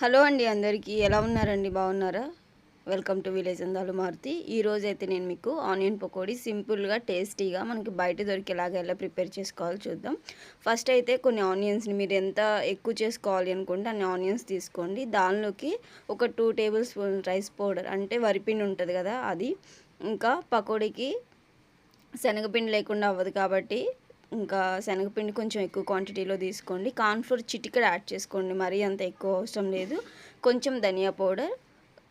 Hello అండి అందరికీ ఎలా ఉన్నారండి? బాగున్నారా? వెల్కమ్ టు విలేజ్ అందాలు మారుతి ఈ అయితే నేను మీకు ఆనియన్ పకోడీ సింపుల్గా టేస్టీగా మనకి బయట దొరికేలాగా ఎలా ప్రిపేర్ చేసుకోవాలో చూద్దాం. ఫస్ట్ అయితే కొన్ని ఆనియన్స్ని మీరు ఎంత ఎక్కువ చేసుకోవాలి అనుకుంటే అన్ని ఆనియన్స్ తీసుకోండి. దానిలోకి ఒక two tablespoon rice powder అంటే వరిపిండి ఉంటుంది కదా అది. ఇంకా పకోడీకి శనగపిండి లేకుండా అవ్వదు కాబట్టి ఇంకా శనగపిండి కొంచెం ఎక్కువ క్వాంటిటీలో తీసుకోండి. కార్న్ఫ్లోర్ చిటికెడ యాడ్ చేసుకోండి. మరీ అంత ఎక్కువ అవసరం లేదు. కొంచెం ధనియా పౌడర్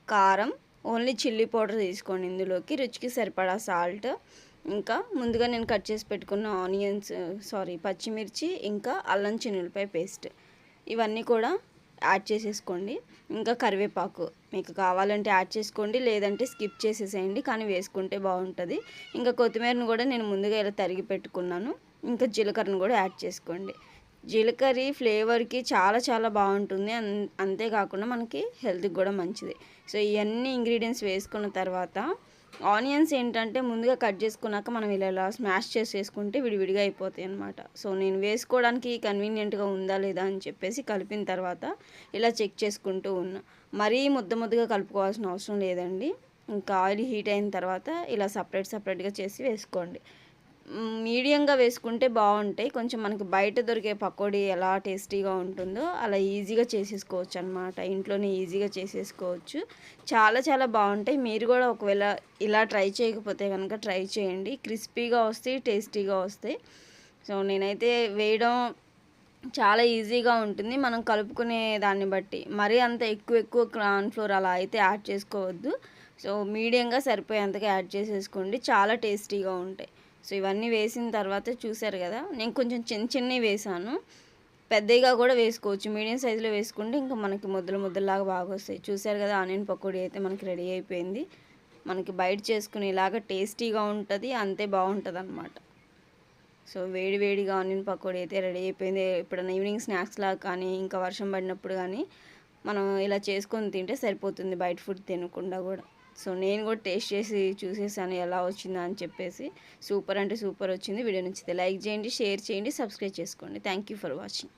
కారం ఓన్లీ చిల్లీ పౌడర్ తీసుకోండి ఇందులోకి. రుచికి సరిపడా సాల్ట్ ఇంకా ముందుగా నేను కట్ చేసి పెట్టుకున్న ఆనియన్స్ సారీ పచ్చిమిర్చి ఇంకా అల్లం చిన్నులపై పేస్ట్ ఇవన్నీ కూడా యాడ్ చేసేసుకోండి. ఇంకా కరివేపాకు మీకు కావాలంటే యాడ్ చేసుకోండి. లేదంటే స్కిప్ చేసేసేయండి. కానీ వేసుకుంటే బాగుంటుంది. ఇంకా కొత్తిమీరను కూడా నేను ముందుగా ఇలా తరిగి పెట్టుకున్నాను. ఇంకా జీలకర్రను కూడా యాడ్ చేసుకోండి. జీలకర్ర ఫ్లేవర్కి చాలా చాలా బాగుంటుంది. అన్ అంతేకాకుండా మనకి హెల్త్కి కూడా మంచిది. సో ఇవన్నీ ఇంగ్రీడియంట్స్ వేసుకున్న తర్వాత ఆనియన్స్ ఏంటంటే ముందుగా కట్ చేసుకున్నాక మనం ఇలా ఇలా స్మాష్ చేసేసుకుంటే విడివిడిగా అయిపోతాయి అనమాట సో నేను వేసుకోవడానికి కన్వీనియంట్గా ఉందా లేదా అని చెప్పేసి కలిపిన తర్వాత ఇలా చెక్ చేసుకుంటూ ఉన్నా. మరీ ముద్ద ముద్దగా కలుపుకోవాల్సిన అవసరం లేదండి. ఇంకా ఆయిల్ హీట్ అయిన తర్వాత ఇలా సపరేట్ సపరేట్గా చేసి వేసుకోండి. మీడియంగా వేసుకుంటే బాగుంటాయి. కొంచెం మనకి బయట దొరికే పకోడీ ఎలా టేస్టీగా ఉంటుందో అలా ఈజీగా చేసేసుకోవచ్చు అనమాట ఇంట్లోనే ఈజీగా చేసేసుకోవచ్చు. చాలా చాలా బాగుంటాయి. మీరు కూడా ఒకవేళ ఇలా ట్రై చేయకపోతే కనుక ట్రై చేయండి. క్రిస్పీగా వస్తాయి టేస్టీగా వస్తాయి. సో నేనైతే వేయడం చాలా ఈజీగా ఉంటుంది. మనం కలుపుకునే దాన్ని బట్టి. మరీ అంత ఎక్కువ ఎక్కువ క్రాన్ ఫ్లోర్ అలా అయితే యాడ్ చేసుకోవద్దు. సో మీడియంగా సరిపోయేంతగా యాడ్ చేసేసుకోండి. చాలా టేస్టీగా ఉంటాయి. సో ఇవన్నీ వేసిన తర్వాత చూసారు కదా. నేను కొంచెం చిన్న చిన్నవి వేసాను పెద్దగా కూడా వేసుకోవచ్చు. మీడియం సైజులో వేసుకుంటే ఇంకా మనకి ముద్దలు ముద్దలాగా బాగా వస్తాయి. చూసారు కదా ఆనియన్ పకోడీ అయితే మనకి రెడీ అయిపోయింది. మనకి బయట చేసుకునేలాగా టేస్టీగా ఉంటుంది అంతే బాగుంటుంది అనమాట సో వేడి వేడిగా ఆనియన్ పకోడీ అయితే రెడీ అయిపోయింది. ఎప్పుడైనా ఈవినింగ్ స్నాక్స్ లాగా కానీ ఇంకా వర్షం పడినప్పుడు కానీ మనం ఇలా చేసుకొని తింటే సరిపోతుంది బయట ఫుడ్ తినకుండా కూడా. సో నేను కూడా టేస్ట్ చేసి చూసేసాను ఎలా వచ్చిందా అని చెప్పేసి. సూపర్ అంటే సూపర్ వచ్చింది. వీడియో నచ్చితే లైక్ చేయండి షేర్ చేయండి సబ్స్క్రైబ్ చేసుకోండి. Thank you for watching